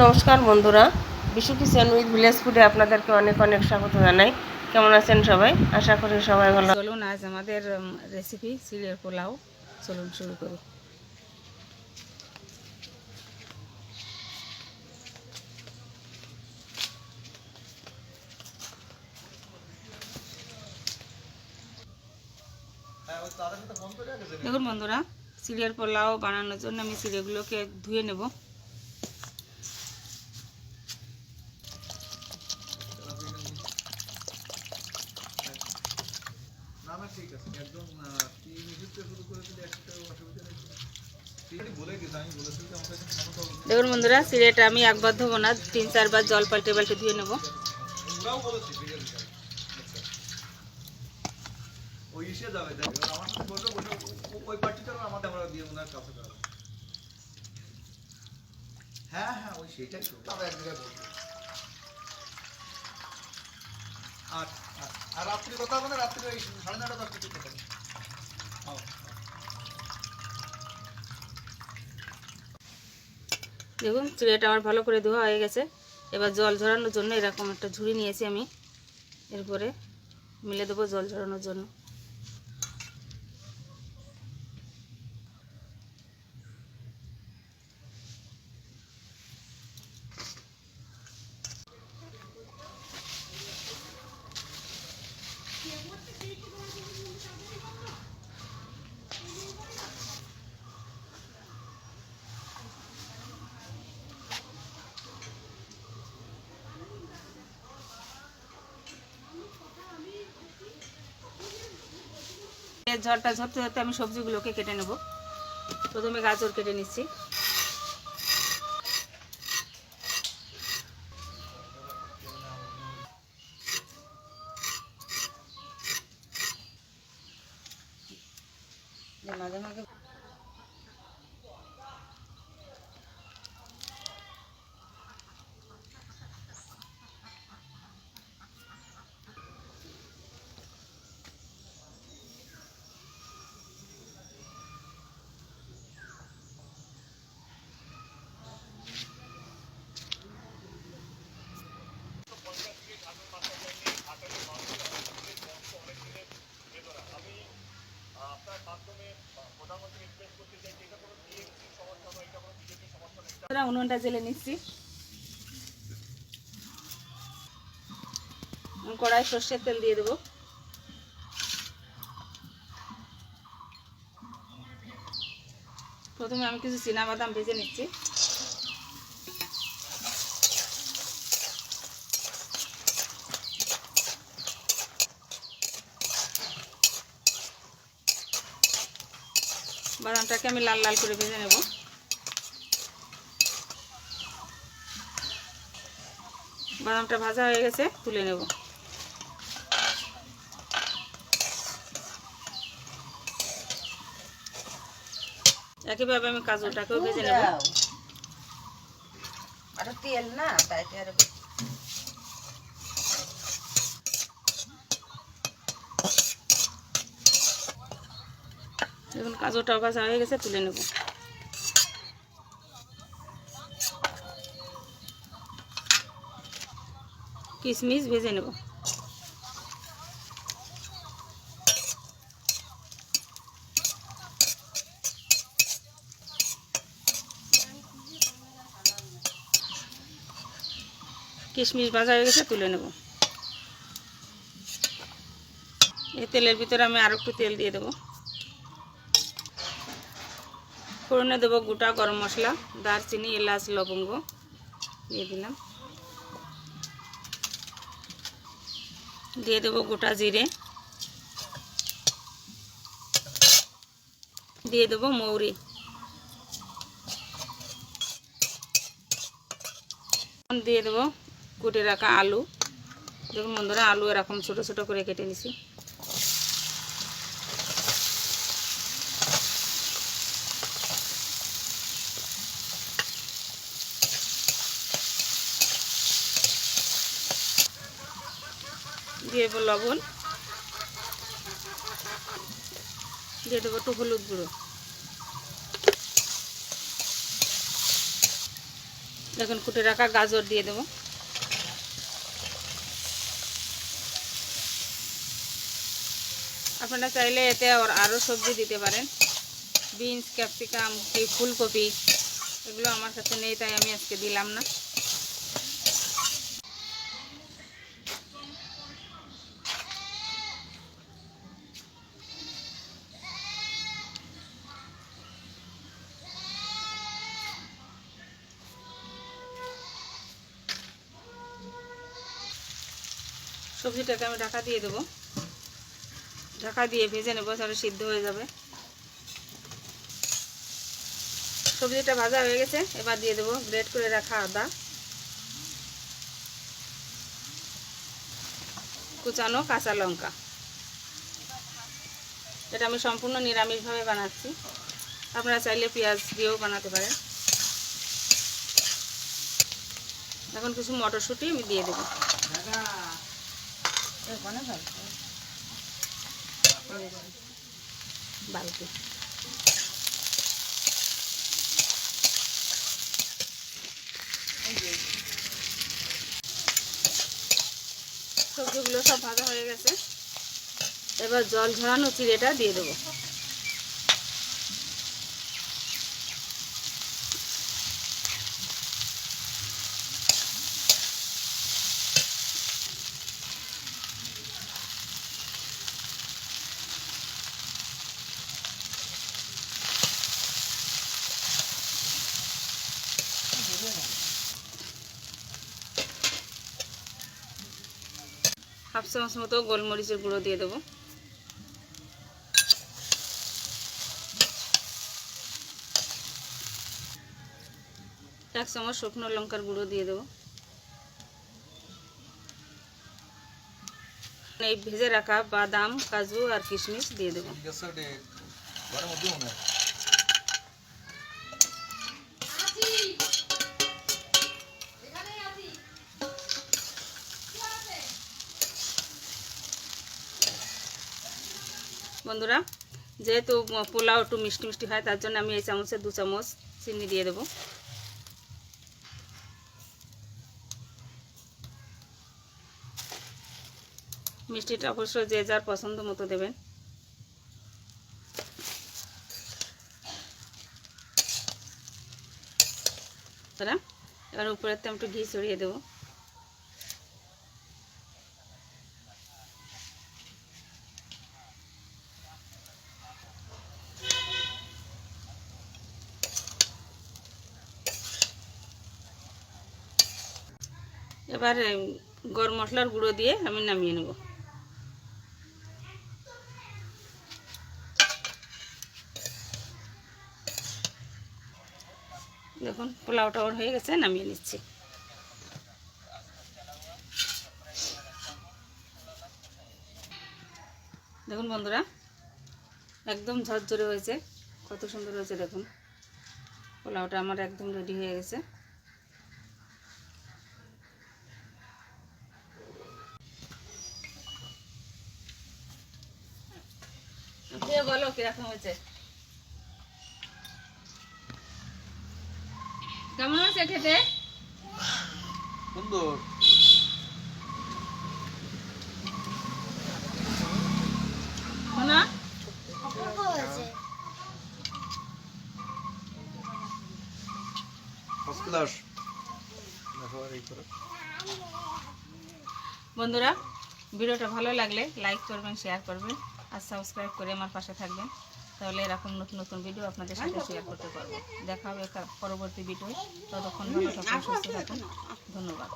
নমস্কার বন্ধুরা Bishu kitchen with village ফুডে আপনাদেরকে অনেক অনেক স্বাগত জানাই। কেমন আছেন সবাই? আশা করি সবাই ভালো চলুন আজ আমাদের রেসিপি সিলের পোলাও। চলুন শুরু করি। দেখুন বন্ধুরা সিলের পোলাও বানানোর জন্য আমি সিলেগুলোকে ধুয়ে নেব। দেখুন বন্ধুরা সিলেটা আমি একবার ধোবো না তিন চারবার জল পাল্টে পাল্টে ধুয়ে নেব। ওই ইসে যাবে আমার সাথে ওই পার্টিটা আমাদের আমরা দিয়ে কাছে হ্যাঁ হ্যাঁ ওই সেটাই তো আমরা এক জায়গায় আর রাত্রি কথা রাত্রি ওই সাড়ে দশটা ঠিক কথা। দেখুন চিড়েটা আমার ভালো করে ধোয়া হয়ে গেছে। এবার জল ঝরানোর জন্য এরকম একটা ঝুড়ি নিয়েছি আমি। এরপরে মিলে দেবো জল ঝরানোর জন্য। ঝড়টা ঝরতে ঝরতে আমি সবজিগুলোকে কেটে নেব। প্রথমে গাজর কেটে নিচ্ছি। মাঝে মাঝে উনুনটা জেলে নিচ্ছি। কড়াই সর্ষের তেল দিয়ে দেবো। প্রথমে আমি কিছু বাদাম ভেজে নিচ্ছি। বাদামটাকে আমি লাল লাল করে ভেজে নেব। বাদামটা ভাজা হয়ে গেছে, তুলে নেব। একইভাবে আমি কাজুটাকেও ভেজে নেব। আর তেল না, তাই দেখুন কাজুটাও ভাজা হয়ে গেছে, তুলে নেব। কিশমিশ ভেজে নেব। কিশমিশ ভাজা হয়ে গেছে, তুলে নেব। এই তেলের ভিতরে আমি আরও একটু তেল দিয়ে দেবো। ফোড়নে দেবো গোটা গরম মশলা, দারচিনি, এলাচ, লবঙ্গ, দিয়ে দিলাম। দিয়ে দেবো গোটা জিরে। দিয়ে দেবো মৌরি। দিয়ে দেবো কুটে রাখা আলু। দেখুন বন্ধুরা, আলু এরকম ছোট ছোট করে কেটে নিছি। দিয়ে দেবো লবণ দিয়ে দেবো একটু হলুদ গুঁড়ো। দেখুন কুটে রাখা গাজর দিয়ে দেবো। আপনারা চাইলে এতে আর আরও সবজি দিতে পারেন। বিনস, ক্যাপসিকাম কি ফুলকপি, এগুলো আমার কাছে নেই, তাই আমি আজকে দিলাম না। সবজিটাকে আমি ঢাকা দিয়ে দেবো। ঢাকা দিয়ে ভেজে নেব, তাহলে সিদ্ধ হয়ে যাবে। সবজিটা ভাজা হয়ে গেছে, এবার দিয়ে দেবো গ্রেট করে রাখা আদা। কুচানো কাঁচা লঙ্কা। এটা আমি সম্পূর্ণ নিরামিষভাবে বানাচ্ছি। আপনারা চাইলে পেঁয়াজ দিয়েও বানাতে পারেন। এখন কিছু মটরশুঁটি আমি দিয়ে দেবো। বালতি সবজিগুলো সব ভাজা হয়ে গেছে এবার জল ঝরানো চিড়েটা দিয়ে দেবো। হাফ চামচ মতো গোলমরিচের গুঁড়ো দিয়ে দেবো। এক চামচ শুকনো লঙ্কার গুঁড়ো দিয়ে দেবো। এই ভেজে রাখা বাদাম, কাজু আর কিশমিশ দিয়ে দেবো। বন্ধুরা, যেহেতু পোলাও একটু মিষ্টি মিষ্টি হয়, তার জন্য আমি এই চামচে দু চামচ চিনি দিয়ে দেবো। মিষ্টিটা অবশ্য যে যার পছন্দ মতো দেবেন। এবার উপরের তো একটু ঘি ছড়িয়ে দেবো। এবার গরম মশলার গুঁড়ো দিয়ে আমি নামিয়ে নেব। দেখুন, পোলাওটা ওর হয়ে গেছে, নামিয়ে নিচ্ছি। দেখুন বন্ধুরা, একদম ঝরঝরে হয়েছে, কত সুন্দর হয়েছে দেখুন। পোলাওটা আমার একদম রেডি হয়ে গেছে। খেয়ে বলো কীরকম হয়েছে? কেমন হয়েছে খেতে? সুন্দর। বন্ধুরা ভিডিওটা ভালো লাগলে লাইক করবেন শেয়ার করবেন। আর সাবস্ক্রাইব করে আমার পাশে থাকবেন। তাহলে এরকম নতুন নতুন ভিডিও আপনাদের সাথে শেয়ার করতে পারব। দেখা হবে পরবর্তী ভিডিও ততক্ষণ ভালো থাকুন, সুস্থ থাকুন। ধন্যবাদ।